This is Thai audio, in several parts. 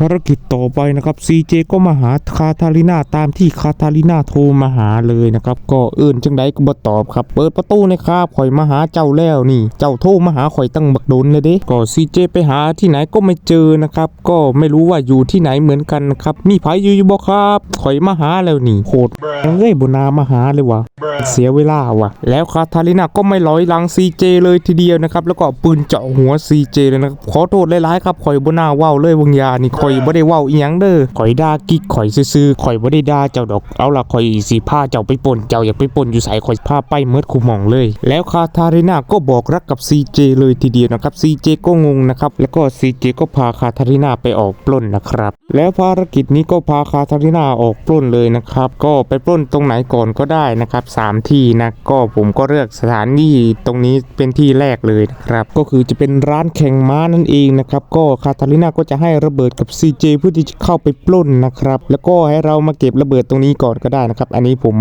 ภารกิจต่อไปนะครับ CJ ก็มาหาคาทาลิน่าตามที่คาทาลิน่าโทรมาหาเลยนะครับ ก็เอื่นจังไดก็บ่ตอบครับ เปิดประตูนะครับข่อยมาหาเจ้าแล้วนี่ เจ้าโทรมาหาข่อยตั้งบักโดนเลยเด้ก็ CJ ไปหาที่ไหนก็ไม่เจอนะครับ ก็ไม่รู้ว่าอยู่ที่ไหนเหมือนกันนะครับ มีไผอยู่อยู่บ่ครับข่อยมาหาแล้วนี่โคตรเอ้ยบุนามาหาเลยวะเสียเวลาว่ะ แล้วคาทาลิน่าก็ไม่ลอยลัง CJ เลยทีเดียวนะครับ แล้วก็ปืนเจาะหัว CJ เลยนะครับขอโทษหลายๆครับข่อยบ่น่าว้าเลยวังยานี่ข่อยอยบ่ได้เว้าอีหยังเด้อข่อยด่ากิ๊กข่อยซื่อๆข่อยบ่ได้ด่าเจ้าดอกเอาล่ะข่อยสิพาเจ้าไปป่นเจ้าอยากไปป่นอยู่ไสข่อยพาไปเมิดคูหมองเลย แล้วคาทาลิน่าก็บอกรักกับ CJ เลยทีเดียวนะครับ CJ ก็งงนะครับแล้วก็ CJ ก็พาคาทาลิน่าไปออกปล้นนะครับ แล้วภารกิจนี้ก็พาคาทาลิน่าออกปล้นเลยนะครับ ก็ไปปล้นตรงไหนก่อนก็ได้นะครับสามที่นะก็ผมก็เลือกสถานที่ตรงนี้เป็นที่แรกเลยนะครับก็คือจะเป็นร้านแข่งม้านั่นเองนะครับก็คาทาลิน่าก็จะให้ระเบิดกับ CJ เพื่อที่จะเข้าไปปล้นนะครับ แล้วก็ให้เรามาเก็บระเบิดตรงนี้ก่อนก็ได้นะครับ อันนี้ผม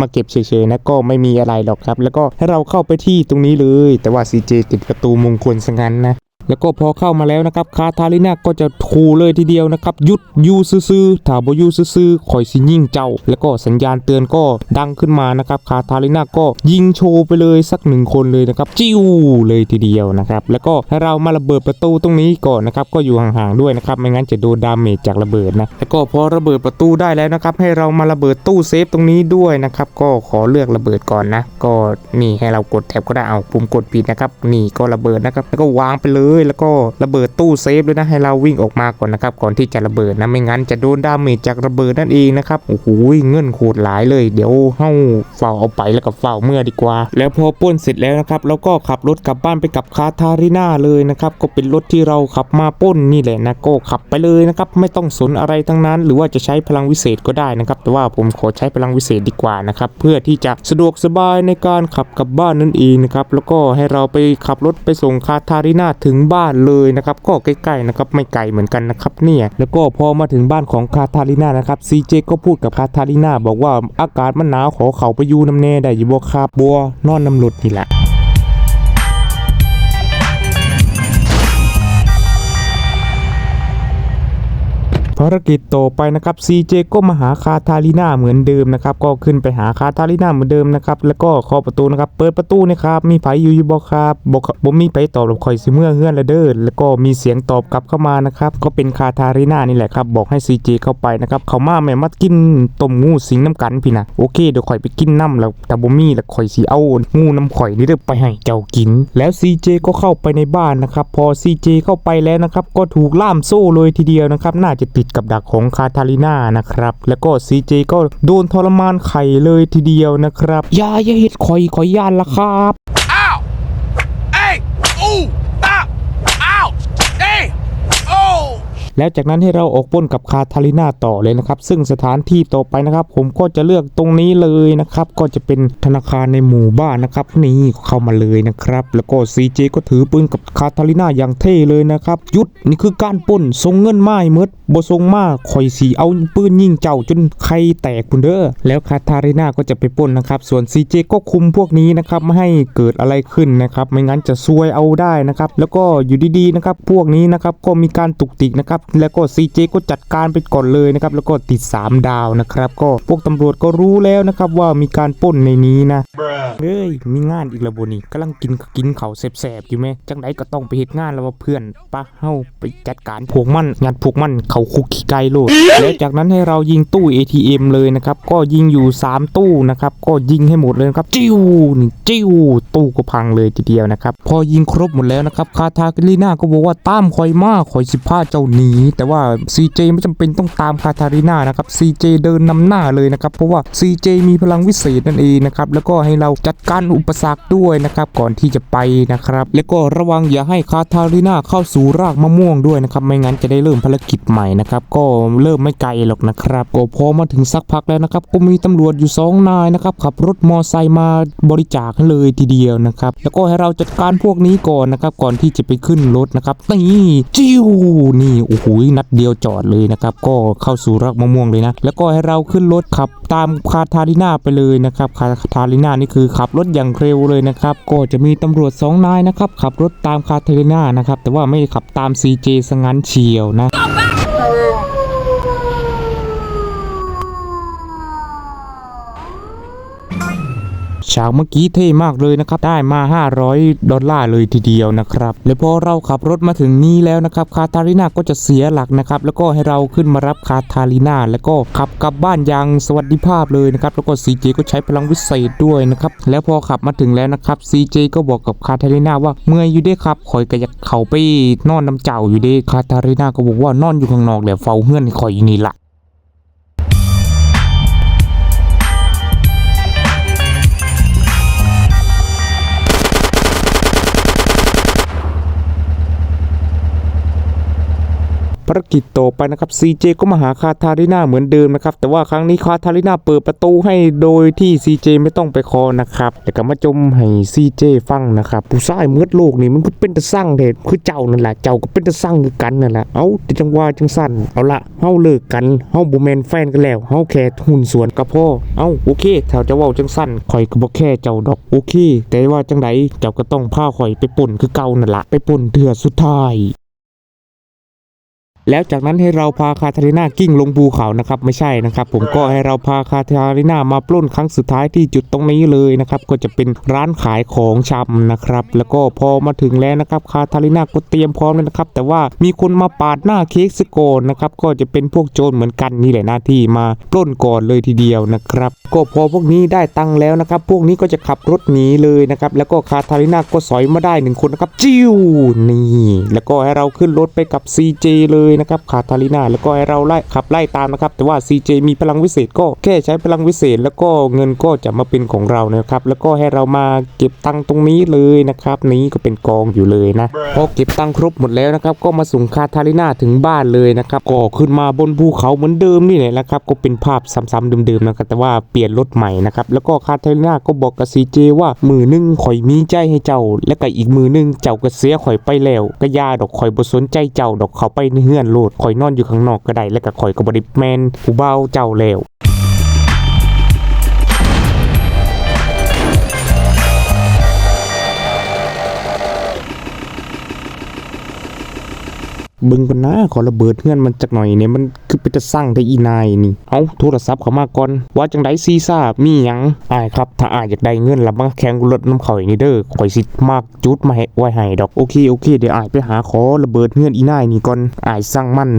มาเก็บเฉยๆนะก็ไม่มีอะไรหรอกครับ แล้วก็ให้เราเข้าไปที่ตรงนี้เลย แต่ว่า CJ ติดประตูมงคลซะงั้นนะ แล้วก็พอเข้ามาแล้วนะครับคาทาลิน่าก็จะคูเลยทีเดียวนะครับยุดยูซื่อถาบยูซื่อคอยสิยิงเจ้า แล้วก็สัญญาณเตือนก็ดังขึ้นมานะครับคาทาลิน่าก็ยิงโชว์ไปเลยสักหนึ่งคนเลยนะครับจิ้วเลยทีเดียวนะครับแล้วก็ให้เรามาระเบิดประตูตรงนี้ก่อนนะครับก็อยู่ห่างๆด้วยนะครับไม่งั้นจะโดนดาเมจจากระเบิดนะแล้วก็พอระเบิดประตูได้แล้วนะครับให้เรามาระเบิดตู้เซฟตรงนี้ด้วยนะครับก็ขอเลือกระเบิดก่อนนะก็นี่ให้เรากดแท็บก็ได้เอาปุ่มกดผิดนะครับนี่ก็ระเบิดนะครับแล้วก็วางไปเลยแล้วก็ระเบิดตู้เซฟด้วยนะให้เราวิ่งออกมาก่อนนะครับก่อนที่จะระเบิดนะไม่งั้นจะโดนดาเมจจากระเบิดนั่นเองนะครับโอ้โหเงินโคตรหลายเลย เดี๋ยวเฮาเฝ้าเอาไปแล้วก็เฝ้าเมื่อดีกว่า แล้วพอป้นเสร็จแล้วนะครับเราก็ขับรถกลับบ้านไปกับคาทาริน่าเลยนะครับก็เป็นรถที่เราขับมาป้นนี่แหละนะก็ขับไปเลยนะครับไม่ต้องสนอะไรทั้งนั้น หรือว่าจะใช้พลังวิเศษก็ได้นะครับแต่ว่าผมขอใช้พลังวิเศษดีกว่านะครับเพื่อที่จะสะดวกสบายในการขับกลับบ้านนั่นเองนะครับแล้วก็ให้เราไปขับรถไปส่งคาทาริน่าถึงบ้านเลยนะครับก็ใกล้ๆนะครับไม่ไกลเหมือนกันนะครับเนี่ยแล้วก็พอมาถึงบ้านของคาทาลิน่านะครับซีเจก็พูดกับคาทาลิน่าบอกว่าอากาศมันหนาวขอเขาไปอยู่น้ำแน่ได้อยู่บ่ครับบัวนอนน้ำหลุดนี่แหละ ภารกิจต่อไปนะครับ CJ ก็มาหาคาทาลิน่าเหมือนเดิมนะครับก็ขึ้นไปหาคาทาลิน่าเหมือนเดิมนะครับแล้วก็เคาะประตูนะครับเปิดประตูนะครับมีไผอยู่อยู่บ่ครับบอกบ่มีไผตอบหรอกคอยสิเมื่อเฮือนละเด้อแล้วก็มีเสียงตอบกลับเข้ามานะครับก็เป็นคาทาลิน่านี่แหละครับบอกให้ CJ เจเข้าไปนะครับเขามาแม่มากินต้มงูสิงน้ำกันพี่นะโอเคเดี๋ยวข่อยไปกินน้ำแล้วแต่บ่มีแล้วข่อยสิเอางูน้ำข่อยนี่เด้อไปให้เจ้ากิน แล้ว CJ ก็เข้าไปในบ้านนะครับพอ CJ เข้าไปแล้วนะครับก็ถูกล่ามโซ่เลยทีเดียวนะครับน่าจะติดกับดักของคาทาลิน่านะครับ แล้วก็ CJ ก็โดนทรมานไข่เลยทีเดียวนะครับอย่าอย่าเฮ็ดข่อยข่อยย่านละครับ Ow! Hey! Ooh! Stop! Ow! Hey! Oh! แล้วจากนั้นให้เราออกป้นกับคาทาลิน่าต่อเลยนะครับ ซึ่งสถานที่ต่อไปนะครับ ผมก็จะเลือกตรงนี้เลยนะครับ ก็จะเป็นธนาคารในหมู่บ้านนะครับ นี่เข้ามาเลยนะครับ แล้วก็ CJ ก็ถือปืนกับคาทาลิน่าอย่างเท่เลยนะครับหยุดนี่คือการป้นส่งเงินไม้เมดบ่ส่งมาข่อยสีเอาปืนยิงเจ้าจนไข่แตกคุณเด้อแล้วคาทาลิน่าก็จะไปป้นนะครับ ส่วน CJ ก็คุมพวกนี้นะครับไม่ให้เกิดอะไรขึ้นนะครับ ไม่งั้นจะซวยเอาได้นะครับ แล้วก็อยู่ดีๆนะครับ พวกนี้นะครับก็มีการตุกติกนะครับแล้วก็ CJ ก็จัดการไปก่อนเลยนะครับแล้วก็ติด 3 ดาวนะครับก็พวกตำรวจก็รู้แล้วนะครับว่ามีการปล้นในนี้นะ Bruh. เฮ้ยมีงานอีกแล้วบนี่กำลังกินกินเขาวแสบๆอยู่ไหมจังไดก็ต้องไปเฮ็ดงานแล้วว่าเพื่อนปะเฮาไปจัดการพวกมันงานพวกมันเขาคุกขี้ไก่โลดแล้วจากนั้นให้เรายิงตู้ ATM เลยนะครับก็ยิงอยู่ 3 ตู้นะครับก็ยิงให้หมดเลยนะครับจิ้วนี่จิ้วตู้ก็พังเลยทีเดียวนะครับพอยิงครบหมดแล้วนะครับคาทาลิน่าก็บอกว่าตามคอยมาคอยสิพาเจ้าหนีแต่ว่า CJ ไม่จำเป็นต้องตามคาทาลิน่านะครับ CJ เดินนำหน้าเลยนะครับ เพราะว่า CJ มีพลังวิเศษนั่นเองนะครับ แล้วก็ให้เราจัดการอุปสรรคด้วยนะครับ ก่อนที่จะไปนะครับ แล้วก็ระวังอย่าให้คาทาลิน่าเข้าสู่รากมะม่วงด้วยนะครับ ไม่งั้นจะได้เริ่มภารกิจใหม่นะครับ ก็เริ่มไม่ไกลหรอกนะครับ ก็พอมาถึงสักพักแล้วนะครับ ก็มีตำรวจอยู่สองนายนะครับ ขับรถมอไซค์มาบริจาคเลยทีเดียวนะครับ แล้วก็ให้เราจัดการพวกนี้ก่อนนะครับ ก่อนที่จะไปขึ้นรถนะครับ นี่ จิ้ว นี่ โอ้โหนัดเดียวจอดเลยนะครับก็เข้าสู่รักมะม่วงเลยนะ แล้วก็ให้เราขึ้นรถขับตามคาทาลิน่าไปเลยนะครับคาทาลิน่านี่คือขับรถอย่างเร็วเลยนะครับก็จะมีตำรวจสองนายนะครับขับรถตามคาทาลิน่านะครับแต่ว่าไม่ขับตาม CJ สงั้นเฉียวนะากเมื่อกี้เท่มากเลยนะครับ ได้มา 500 ดอลลาร์เลยทีเดียวนะครับ และพอเราขับรถมาถึงนี้แล้วนะครับ คาทาริน่าก็จะเสียหลักนะครับ แล้วก็ให้เราขึ้นมารับคาทาริน่า แล้วก็ขับกลับบ้านอย่างสวัสดิภาพเลยนะครับ แล้วก็ซีเจก็ใช้พลังวิเศษด้วยนะครับ แล้วพอขับมาถึงแล้วนะครับซีเจก็บอกกับคาทาริน่าว่าเมื่อยอยู่เด้ครับข่อยก็อยากเขาไปนอนน้ำเจ้าอยู่ด้คาทาริน่าก็บอกว่านอนอยู่ข้างนอกแหละเฝ้าเฮือนให้ข่อยอยู่นี่ละ ภารกิจต่อไปนะครับ CJ ก็มาหาคาทาริน่าเหมือนเดิมนะครับแต่ว่าครั้งนี้คาทาริน่าเปิดประตูให้โดยที่ CJ ไม่ต้องไปคอนะครับแต่ก็มาจมให้ CJ ฟังนะครับผู้ชายเมืดโลกนี่มันก็เป็นตะสั่งเด็ดคือเจ้านั่นแหละเจ้าก็เป็นตะสั่งคือกันนั่นแหละเอ้าแต่จังว่าจังสั่นเอาละเฮาเลิกกันเฮาบ่แมนแฟนกันแล้วเฮาแค่หุ่นส่วนกับพ่อเอาโอเคถ้าจะว้าจังสั่นข่อยก็บ่แค่เจ้าดอกโอเค แต่ว่าจังไดเจ้าก็ต้องพาข่อยไปป่นคือเก่านั่นละไปป่นเถื่อสุดท้าย แล้วจากนั้นให้เราพาคาทาริน่ากิ้งลงภูเขานะครับไม่ใช่นะครับ ผมก็ให้เราพาคาทาริน่ามาปล้นครั้งสุดท้ายที่จุดตรงนี้เลยนะครับก็จะเป็นร้านขายของชำนะครับ แล้วก็พอมาถึงแล้วนะครับคาทาริน่าก็เตรียมพร้อมแล้วนะครับ แต่ว่ามีคนมาปาดหน้าเค้กสโกนนะครับก็จะเป็นพวกโจรเหมือนกันนี่แหละหน้าที่มาปล้นก่อนเลยทีเดียวนะครับ ก็พอพวกนี้ได้ตังแล้วนะครับ พวกนี้ก็จะขับรถหนีเลยนะครับแล้วก็คาทาริน่าก็สอยมาได้หนึ่งคนนะครับจิ้วนี่แล้วก็ให้เราขึ้นรถไปกับ CJ เลยนะครับคาทาริน่าแล้วก็ให้เราไล่ขับไล่ตามนะครับแต่ว่า CJ มีพลังวิเศษก็แค่ใช้พลังวิเศษ แล้วก็เงินก็จะมาเป็นของเรานะครับแล้วก็ให้เรามาเก็บตังค์ตรงนี้เลยนะครับนี้ก็เป็นกองอยู่เลยนะพอเก็บตังค์ครบหมดแล้วนะครับก็มาส่งคาทาริน่าถึงบ้านเลยนะครับก็ขึ้นมาบนภูเขาเหมือนเดิมนี่แหละนะครับก็เป็นภาพซ้ำๆเดิมๆนะครับแต่ว่าเปลี่ยนรถใหม่นะครับแล้วก็คาทาริน่าก็บอกกับ CJ ว่ามือหนึงข่อยมีใจให้เจ้า และก็อีกมือหนึงเจ้าก็เสียข่อยไปแล้ว ก็ยาดอกข่อยบ่สนใจเจ้าดอกเขาไปในเฮือนโลดคอยนอนอยู่ข้างนอกก็ได้และก็คอยก็บ่ได้แมนผู้เบาวเจ้าแล้ว เบึงกันนะขอระเบิดเงื่อนมันจักหน่อยเนี่ยมันคือไปจะสร้างได้อีนายนี่ เอาโทรศัพท์เขามาก่อนว่าจังไดซีซ่ามีหยังอายครับ ถ้าอายอยากได้เงินล้วมาแข่งรถน้ำข่อยนี่เด้อข่อยสิมากจุดมาให้ไว้ให้ดอกโอเคโอเคเดี๋ยวอายไปหาขอระเบิดเงื่อนอีนายนี่ก่อนอายสร้างมัน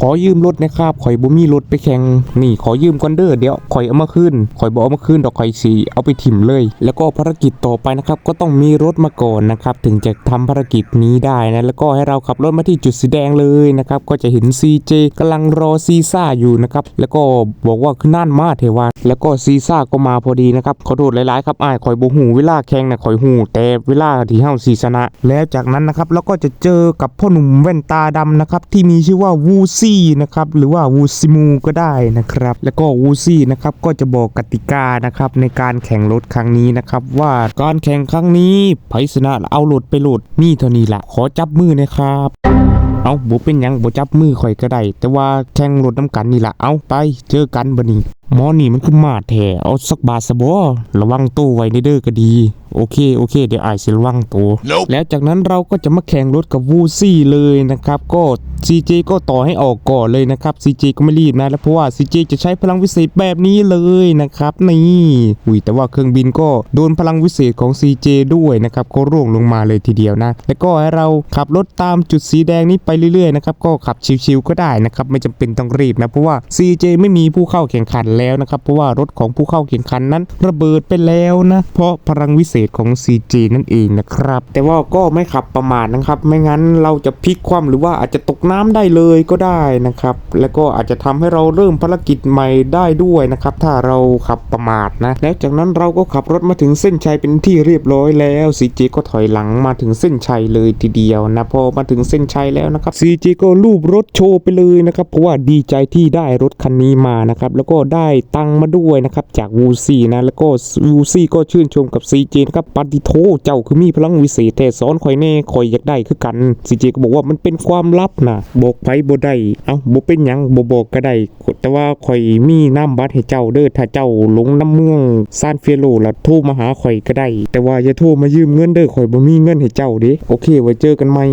ขอยืมรถนะครับข่อยบ่มีรถไปแข่งนี่ขอยืมก่อนเด้อเดี๋ยวข่อยเอามาคืนข่อยบ่เอามาคืนดอกข่อยสิเอาไปถิ่มเลย แล้วก็ภารกิจต่อไปนะครับก็ต้องมีรถมาก่อนนะครับถึงจะทำภารกิจนี้ได้นะแล้วก็ให้เราขับรถมาที่จุดสีแดงเลยนะครับก็จะเห็น CJ กำลังรอซีซ่าอยู่นะครับแล้วก็บอกว่าคือน่านมาเทวาแล้วก็ซีซ่าก็มาพอดีนะครับขอโทษหลายๆครับอ้ายข่อยบ่ฮู้เวลาแข่งนะข่อยฮู้แต่เวลาที่เฮาสิชนะ แล้วจากนั้นนะครับเราก็จะเจอกับพ่อหนุ่มแว่นตาดำนะครับที่มีชื่อว่าวูซี่นะครับหรือว่าวูซิมูก็ได้นะครับ แล้วก็วูซี่นะครับก็จะบอกกติกานะครับในการแข่งรถครั้งนี้นะครับว่าการแข่งครั้งนี้ไพชนะเอารถไปโหลดมีเท่านี้ละขอจับมือนะครับเอาบ่เป็นหยังบ่จับมือข่อยก็ได้แต่ว่าแข่งรถน้ำกันนี่ละเอาไปเจอกันบัดนี้หมอนี่มันคือมาดแท้เอาสักบาทซะบ่ระวังตู้ไว้ในเด้อก็ดี โอเคโอเค เดี๋ยวอายสิระวังตัว Nope แล้วจากนั้นเราก็จะมาแข่งรถกับวูซี่เลยนะครับ ก็ CJ ก็ต่อให้ออกก่อนเลยนะครับ CJ ก็ไม่รีบนะแล้วเพราะว่า CJ จะใช้พลังวิเศษแบบนี้เลยนะครับนี่อุ้ยแต่ว่าเครื่องบินก็โดนพลังวิเศษของ CJ ด้วยนะครับก็ร่วงลงมาเลยทีเดียวนะ แล้วก็ให้เราขับรถตามจุดสีแดงนี้ไปไปเรื่อยๆนะครับก็ขับชิวๆก็ได้นะครับไม่จำเป็นต้องรีบนะเพราะว่า CJ ไม่มีผู้เข้าแข่งขันแล้วนะครับเพราะว่ารถของผู้เข้าแข่งขันนั้น ระเบิดไปแล้วนะเพราะพลังวิเศษของ CJ นั่นเองนะครับแต่ว่าก็ไม่ขับประมาทนะครับ ไม่งั้นเราจะพลิกคว่ำหรือว่าอาจจะตกน้ำได้เลยก็ได้นะครับแล้วก็อาจจะทำให้เราเริ่มภารกิจใหม่ได้ด้วยนะครับถ้าเราขับประมาทนะแล้วจากนั้นเราก็ขับรถมาถึงเส้นชัยเป็นที่เรียบร้อยแล้ว CJ ก็ถอยหลังมาถึงเส้นชัยเลยทีเดียวนะพอมาถึงเส้นชัยแล้วนะครับ CJ ก็รูปรถโชว์ไปเลยนะครับเพราะว่าดีใจที่ได้รถคันนี้มานะครับแล้วก็ได้ตังมาด้วยนะครับจากวูซี่นะแล้วก็วูซี่ก็ชื่นชมกับ CJ นะครับปฏิโทเจ้าคือมีพลังวิเศษแต่สอนข่อยแน่ข่อยอยากได้คือกัน CJ ก็บอกว่ามันเป็นความลับนะบอกไปบ่ได้เอ้าบ่เป็นหยังบ่บอกก็ได้แต่ว่าข่อยมีน้ำบัตรให้เจ้าเด้อถ้าเจ้าหลงน้ำเมืองซานเฟโลแล้วโทรมาหาข่อยก็ได้ แต่ว่าอย่าโทรมายืมเงินเด้อข่อยบ่มีเงินให้เจ้าเด้โอเคไว้เจอกันใหม่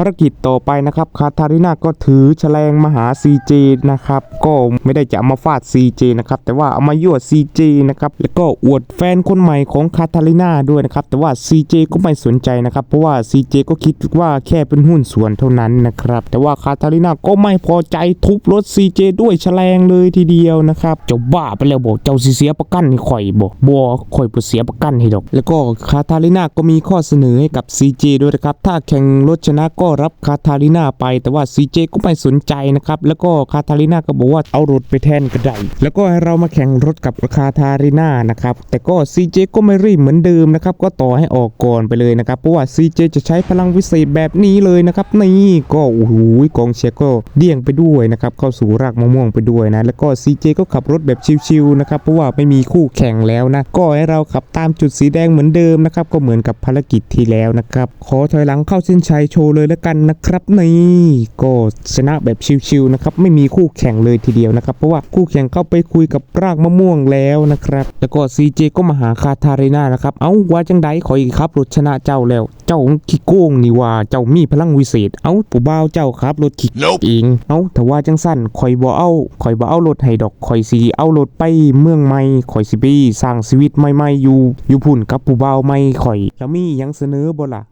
ารกิจต่อไปนะครับคาทาริน่าก็ถือแฉลงมาหา CJ นะครับก็ไม่ได้จะเอามาฟาด CJ นะครับแต่ว่าเอามายั่ว CJ นะครับแล้วก็อวดแฟนคนใหม่ของคาทาริน่าด้วยนะครับแต่ว่า CJ ก็ไม่สนใจนะครับเพราะว่า CJ ก็คิดว่าแค่เป็นหุ้นส่วนเท่านั้นนะครับแต่ว่าคาทาริน่าก็ไม่พอใจทุบรถ CJ ด้วยแฉลงเลยทีเดียวนะครับเจ้าบ้าไปแล้วบอกเจ้าสิเสียประกันข่อยบอกบัวข่อยบ่เสียประกันให้ดอก แล้วก็คาทาริน่าก็มีข้อเสนอให้กับ CJ ด้วยนะครับถ้าแข่งรถชนะก็รับคาทาริน่าไปแต่ว่า CJ ก็ไม่สนใจนะครับแล้วก็คาทาริน่าก็บอกว่าเอารถไปแทนก็ได้แล้วก็ให้เรามาแข่งรถกับคาทาริน่านะครับแต่ก็ CJ ก็ไม่รีบเหมือนเดิมนะครับก็ต่อให้ออกก่อนไปเลยนะครับเพราะว่า CJ จจะใช้พลังวิเศษแบบนี้เลยนะครับนี่ก็โอ้โหกองเชียร์ก็เดี่ยงไปด้วยนะครับเข้าสู่รากมะม่วงไปด้วยนะแล้วก็ CJ ก็ขับรถแบบชิวๆนะครับเพราะว่าไม่มีคู่แข่งแล้วนะก็ให้เราขับตามจุดสีแดงเหมือนเดิมนะครับก็เหมือนกับภารกิจที่แล้วนะครับขอถอยหลังเข้าเส้นชัยโชว์เลยแล้วกันนะครับนี่ก็ชนะแบบชิวๆนะครับไม่มีคู่แข่งเลยทีเดียวนะครับ เพราะว่าคู่แข่งเข้าไปคุยกับรากมะม่วงแล้วนะครับ แล้วก็ CJ ก็มาหาคาทาเรนานะครับ เอ้าว่าจังไดขออีกครับรถชนะเจ้าแล้ว เจ้าขี้โกงนี่ว่าเจ้ามีพลังวิเศษ เอ้าผู้บ่าวเจ้าครับรถขี้ Nope เองเอ้าแต่ว่าจังสั้นข่อยบ่เอาข่อยบ่เอารถให้ดอกข่อยสิเอารถไปเมืองใหม่ข่อยสิไปสร้างชีวิตใหม่ๆอยู่อยู่พุ่นกับผู้บ่าวใหม่ข่อยแล้วมีหยังเสนอบ่ล่ะ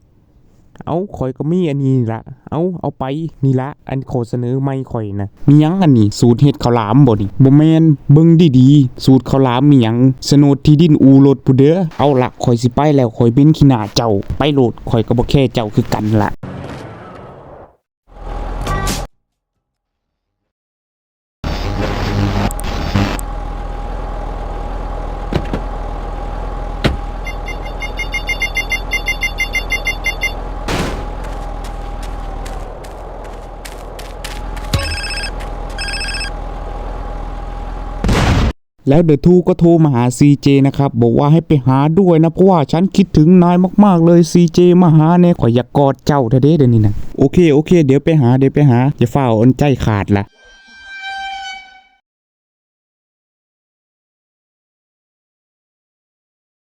เอาข่อยก็มีอันนี้ละ เอาเอาไปนี่ละ อันโคเสนอไม่ข่อยนะมียังอันนี้ สูตรเห็ดข้าวหลามบ่นี่บ่แมนเบิ่งดีๆ สูตรข้าวหลามมียังสนดที่ดินอูรถผู้เด้อ เอาละข่อยสิไปแล้วข่อยเป็นขี้หน้าเจ้า ไปโลดข่อยก็บ่แค่เจ้าคือกันละ แล้วเดอะทูก็โทรมาหา CJ นะครับบอกว่าให้ไปหาด้วยนะเพราะว่าฉันคิดถึงนายมากๆเลย CJ มาหาเนี่ยขอยอยากกอดเจ้าเด้เดี๋ยวนี้นะโอเคโอเค เดี๋ยวไปหาเดี๋ยวไปหาอย่าฝ้าอนใจขาดละ